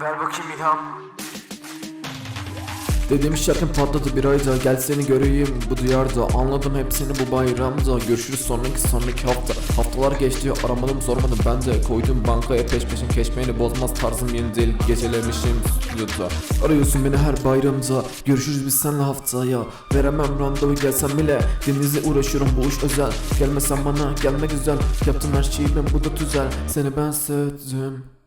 Ver bakayım ilham. Dediğim şarkım patladı bir ayda Gel seni göreyim bu diyarda. Anladım hepsini bu bayramda. Görüşürüz sonraki sonraki hafta. Haftalar geçti aramadım sormadım. Ben de Koydum bankaya peş peşin keşmeğini bozmaz tarzım yeni değil Gecelemişim stüdyoda. Arıyorsun beni her bayramda. Görüşürüz biz senle haftaya. Veremem randevu gelsem bile Denizle uğraşıyorum bu iş özel. Gelmesen bana gelme güzel. Yaptım her şeyi ben bu da tüzel. Seni ben sevdim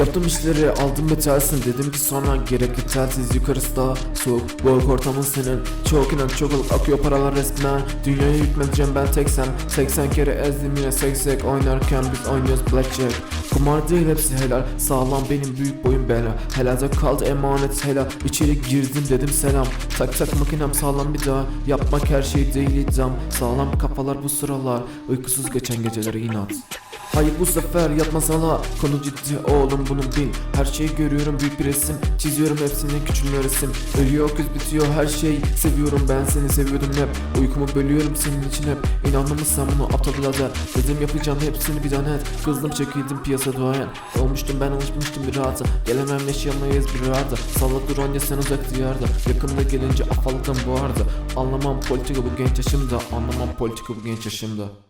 Yaptığım işleri aldım ve tersin. Dedim ki sonra gerekli telsiz yukarısı da soğuk. Work ortamın senin. Çok inan çok olup akıyor paralar resmen. Dünyayı hükmedeceğim ben teksem 80 kere ezdim yine. Seksek oynarken biz oynuyoruz blackjack. Kumar değil hepsi helal. Sağlam benim büyük boyum bela. Helalde kaldı emanet helal. İçeri girdim dedim selam. Tak tak makinem sağlam bir daha. Yapmak her şey değil idam. Sağlam kafalar bu sıralar. Uykusuz geçen geceleri inat Hayır bu sefer yatmasana Konu ciddi oğlum bunu bil Her şeyi görüyorum büyük bir resim. Çiziyorum hepsini küçülmüyor resim. Ölüyor öküz bitiyor her şey Seviyorum. Ben seni seviyordum hep. Uykumu bölüyorum senin için hep. İnandın mı sen bunu aptal birader Dedim yapacağım hepsini bir tane Kızdım çekildim piyasa duayen. Olmuştum ben alışmıştım bir rahata Gelemem yaşayamayız bir arada Salla duran sen uzak diyarda. Yakında gelince bu arada Anlamam politika bu genç yaşımda. Anlamam politika bu genç yaşımda